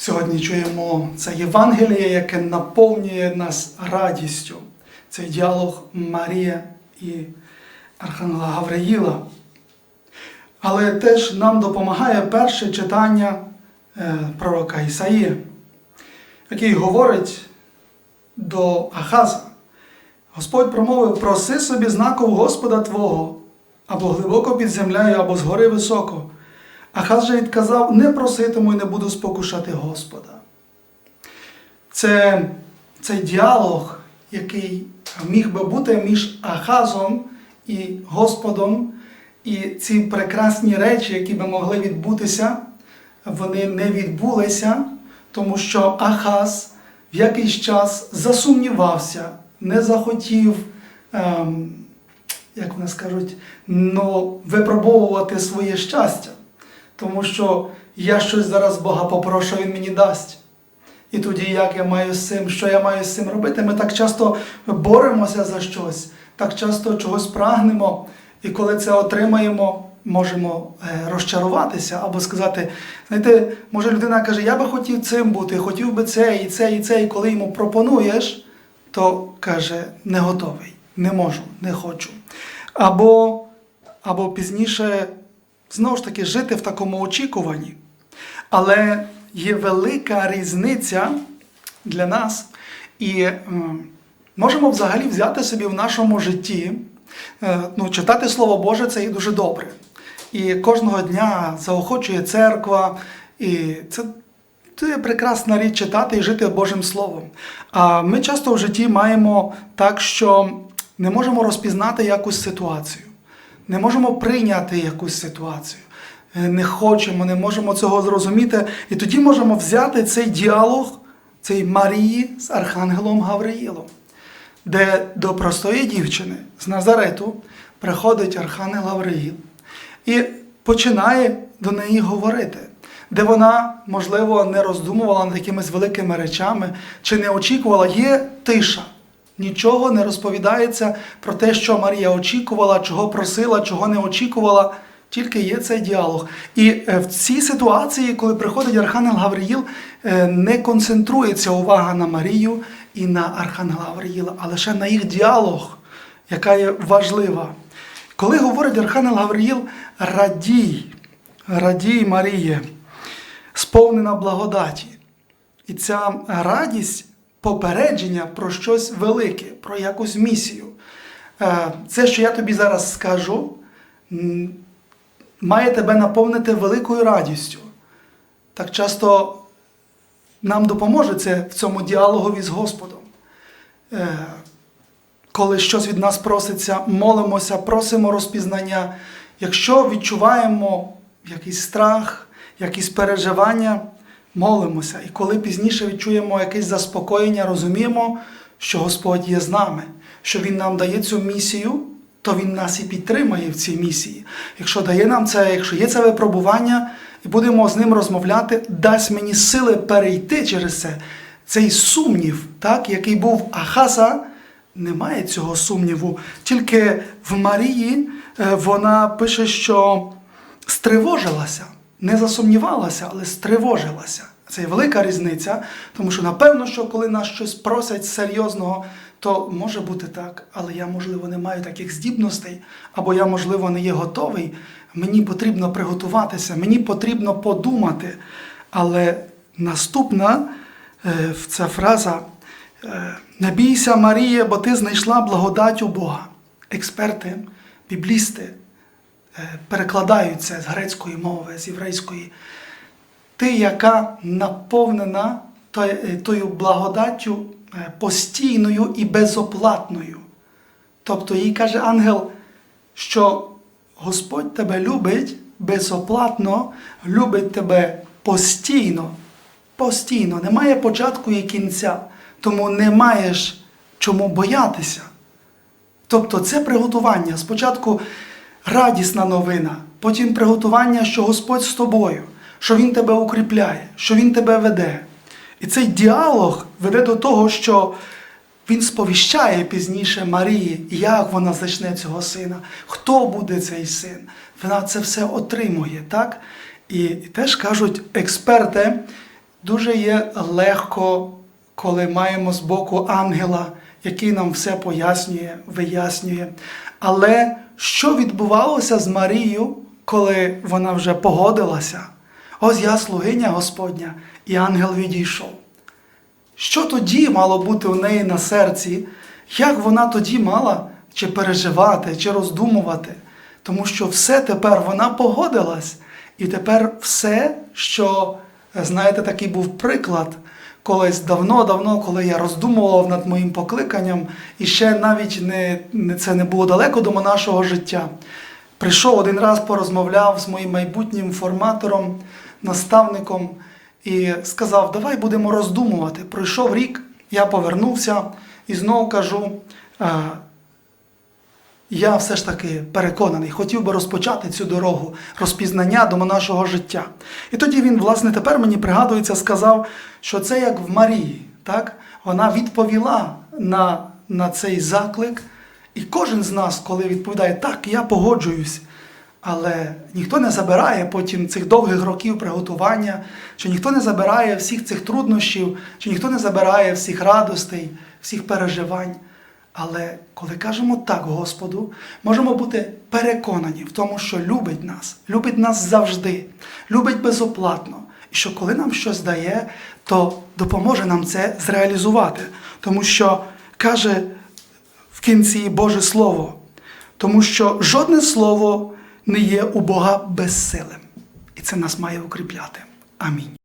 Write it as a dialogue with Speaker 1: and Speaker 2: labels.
Speaker 1: Сьогодні чуємо це Євангеліє, яке наповнює нас радістю. Цей діалог Марія і Архангела Гавриїла. Але теж нам допомагає перше читання е, пророка Ісаї, який говорить до Ахаза. Господь промовив: проси собі знаку Господа Твого, або глибоко під землею, або згори високо. Ахаз же відказав: не проситиму і не буду спокушати Господа. Це цей діалог, який міг би бути між Ахазом і Господом, і ці прекрасні речі, які би могли відбутися, вони не відбулися, тому що Ахаз в якийсь час засумнівався, не захотів, ем, як вони скажуть, ну, випробовувати своє щастя. Тому що я щось зараз Бога попрошу, Він мені дасть. І тоді як я маю з цим, що я маю з цим робити? Ми так часто боремося за щось, так часто чогось прагнемо, і коли це отримаємо, можемо е, розчаруватися або сказати, знаєте, може людина каже, я би хотів цим бути, хотів би це, і це, і це, і коли йому пропонуєш, то каже, не готовий, не можу, не хочу. Або, або пізніше знову ж таки жити в такому очікуванні. Але є велика різниця для нас, і можемо взагалі взяти собі в нашому житті, е, ну, читати Слово Боже це є дуже добре. І кожного дня заохочує церква, і це. Це прекрасна річ читати і жити Божим Словом. А ми часто в житті маємо так, що не можемо розпізнати якусь ситуацію, не можемо прийняти якусь ситуацію, е, не хочемо, не можемо цього зрозуміти. І тоді можемо взяти цей діалог, цей Марії з Архангелом Гавриїлом, де до простої дівчини з Назарету приходить Архангел Гавриїл і починає до неї говорити. Де вона, можливо, не роздумувала над якимись великими речами чи не очікувала, є тиша. Нічого не розповідається про те, що Марія очікувала, чого просила, чого не очікувала. Тільки є цей діалог. І е, в цій ситуації, коли приходить Архангел Гавриїл, е, не концентрується увага на Марію і на Архангела Гавриїла, а лише на їх діалог, яка є важлива. Коли говорить Архангел Гавриїл, радій, радій Маріє, сповнена благодаті. І ця радість попередження про щось велике, про якусь місію. Е, Це, що я тобі зараз скажу, має тебе наповнити великою радістю. Так часто нам допоможе це в цьому діалогові з Господом. Е, Коли щось від нас проситься, молимося, просимо розпізнання. Якщо відчуваємо якийсь страх, якісь переживання, молимося. І коли пізніше відчуємо якесь заспокоєння, розуміємо, що Господь є з нами, що Він нам дає цю місію, то Він нас і підтримає в цій місії. Якщо дає нам це, якщо є це випробування, і будемо з ним розмовляти, дасть мені сили перейти через це. Цей сумнів, так, який був в Ахаса, немає цього сумніву. Тільки в Марії е, вона пише, що стривожилася, не засумнівалася, але стривожилася. Це є велика різниця, тому що напевно, що коли нас щось просять серйозного, то може бути так, але я, можливо, не маю таких здібностей, або я, можливо, не є готовий. Мені потрібно приготуватися, мені потрібно подумати. Але наступна е, ця фраза е, не бійся, Марія, бо ти знайшла благодать у Бога. Експерти, біблісти е, перекладають це з грецької мови, з єврейської. Ти, яка наповнена тою- е, благодаттю е, постійною і безоплатною. Тобто їй каже ангел, що Господь тебе любить безоплатно, любить тебе постійно. Постійно, немає початку і кінця, тому не маєш чому боятися. Тобто це приготування. Спочатку радісна новина, потім приготування, що Господь з тобою, що Він тебе укріпляє, що Він тебе веде. І цей діалог веде до того, що він сповіщає пізніше Марії, як вона зачне цього сина, хто буде цей син. Вона це все отримує, так? І, і теж кажуть експерти, Дуже є легко, коли маємо з боку ангела, який нам все пояснює, вияснює. Але що відбувалося з Марією, коли вона вже погодилася? Ось я слугиня Господня, і ангел відійшов. Що тоді мало бути у неї на серці? Як вона тоді мала чи переживати, чи роздумувати? Тому що все тепер вона погодилась. І тепер все, що, знаєте, такий був приклад, колись давно-давно, коли я роздумував над моїм покликанням, і ще навіть не, це не було далеко до нашого життя. Прийшов один раз, порозмовляв з моїм майбутнім форматором, наставником і сказав: Давай будемо роздумувати. Пройшов рік, я повернувся і знову кажу. «А, я все ж таки переконаний, хотів би розпочати цю дорогу розпізнання до нашого життя. І тоді він, власне, тепер мені пригадується, сказав, що це як в Марії. Так? Вона відповіла на, на цей заклик. І кожен з нас, коли відповідає, так, я погоджуюсь, але ніхто не забирає потім цих довгих років приготування, чи ніхто не забирає всіх цих труднощів, чи ніхто не забирає всіх радостей, всіх переживань. Але коли кажемо так Господу, можемо бути переконані в тому, що любить нас, любить нас завжди, любить безоплатно. І що коли нам щось дає, то допоможе нам це зреалізувати. Тому що каже в кінці Боже Слово, тому що жодне слово не є у Бога безсилим. І це нас має укріпляти. Амінь.